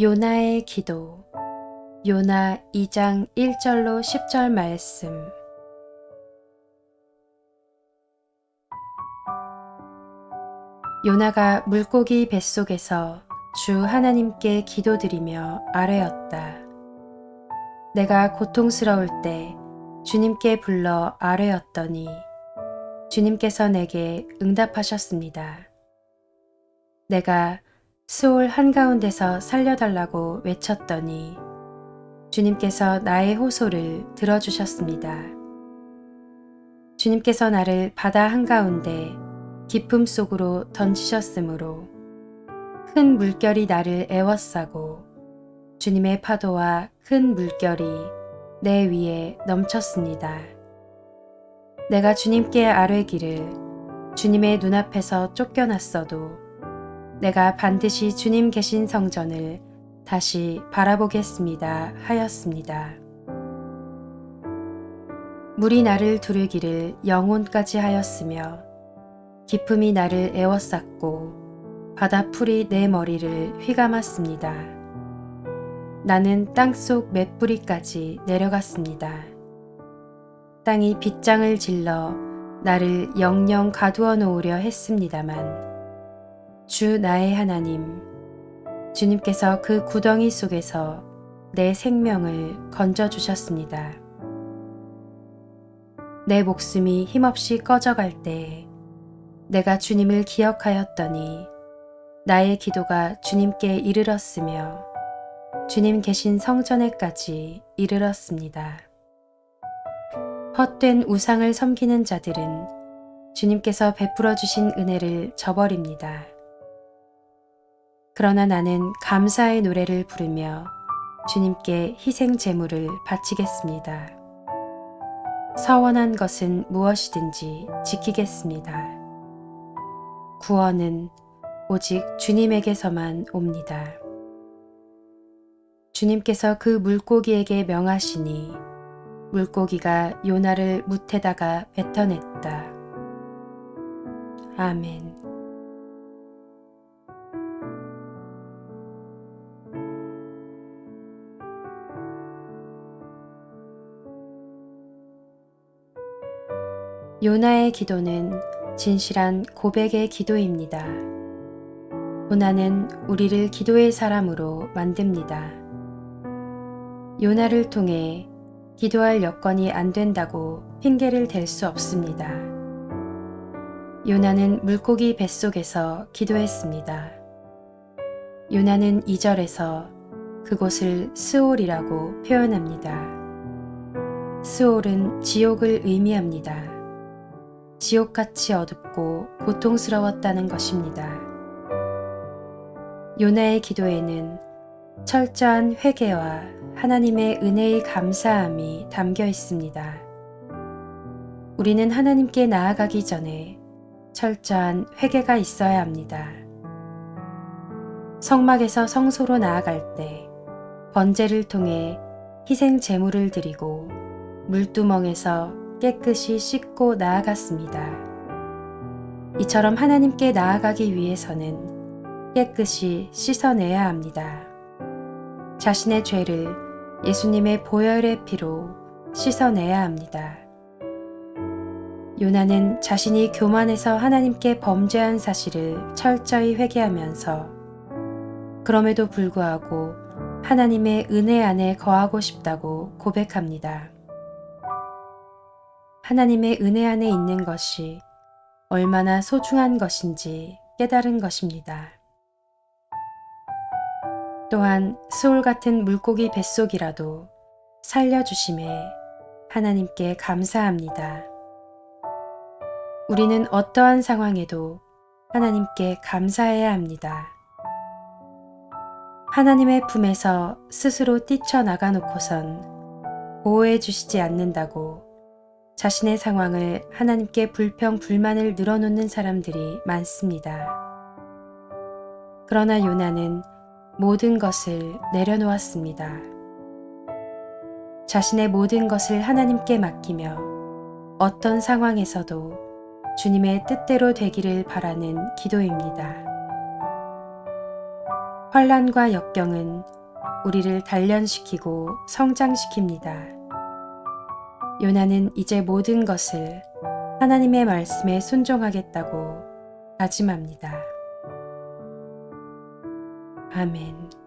요나의 기도 요나 2장 1절로 10절 말씀 요나가 물고기 뱃속에서 주 하나님께 기도드리며 아뢰었다. 내가 고통스러울 때 주님께 불러 아뢰었더니 주님께서 내게 응답하셨습니다. 내가 수올 한가운데서 살려달라고 외쳤더니 주님께서 나의 호소를 들어주셨습니다. 주님께서 나를 바다 한가운데 깊음 속으로 던지셨으므로 큰 물결이 나를 애워싸고 주님의 파도와 큰 물결이 내 위에 넘쳤습니다. 내가 주님께 아뢰기를 주님의 눈앞에서 쫓겨났어도 내가 반드시 주님 계신 성전을 다시 바라보겠습니다 하였습니다. 물이 나를 두르기를 영혼까지 하였으며 기품이 나를 애워쌌고 바다 풀이 내 머리를 휘감았습니다. 나는 땅속 맷뿌리까지 내려갔습니다. 땅이 빗장을 질러 나를 영영 가두어 놓으려 했습니다만 주 나의 하나님 주님께서 그 구덩이 속에서 내 생명을 건져 주셨습니다. 내 목숨이 힘없이 꺼져갈 때 내가 주님을 기억하였더니 나의 기도가 주님께 이르렀으며 주님 계신 성전에까지 이르렀습니다. 헛된 우상을 섬기는 자들은 주님께서 베풀어 주신 은혜를 저버립니다. 그러나 나는 감사의 노래를 부르며 주님께 희생 제물을 바치겠습니다. 서원한 것은 무엇이든지 지키겠습니다. 구원은 오직 주님에게서만 옵니다. 주님께서 그 물고기에게 명하시니 물고기가 요나를 묻에다가 뱉어냈다. 아멘. 요나의 기도는 진실한 고백의 기도입니다. 고난은 우리를 기도의 사람으로 만듭니다. 요나를 통해 기도할 여건이 안 된다고 핑계를 댈 수 없습니다. 요나는 물고기 뱃속에서 기도했습니다. 요나는 2절에서 그곳을 스올이라고 표현합니다. 스올은 지옥을 의미합니다. 지옥같이 어둡고 고통스러웠다는 것입니다. 요나의 기도에는 철저한 회개와 하나님의 은혜의 감사함이 담겨 있습니다. 우리는 하나님께 나아가기 전에 철저한 회개가 있어야 합니다. 성막에서 성소로 나아갈 때 번제를 통해 희생 제물을 드리고 물두멍에서 깨끗이 씻고 나아갔습니다. 이처럼 하나님께 나아가기 위해서는 깨끗이 씻어내야 합니다. 자신의 죄를 예수님의 보혈의 피로 씻어내야 합니다. 요나는 자신이 교만해서 하나님께 범죄한 사실을 철저히 회개하면서 그럼에도 불구하고 하나님의 은혜 안에 거하고 싶다고 고백합니다. 하나님의 은혜 안에 있는 것이 얼마나 소중한 것인지 깨달은 것입니다. 또한 수울 같은 물고기 뱃속이라도 살려주심에 하나님께 감사합니다. 우리는 어떠한 상황에도 하나님께 감사해야 합니다. 하나님의 품에서 스스로 뛰쳐나가 놓고선 보호해 주시지 않는다고 자신의 상황을 하나님께 불평, 불만을 늘어놓는 사람들이 많습니다. 그러나 요나는 모든 것을 내려놓았습니다. 자신의 모든 것을 하나님께 맡기며 어떤 상황에서도 주님의 뜻대로 되기를 바라는 기도입니다. 환란과 역경은 우리를 단련시키고 성장시킵니다. 요나는 이제 모든 것을 하나님의 말씀에 순종하겠다고 다짐합니다. 아멘.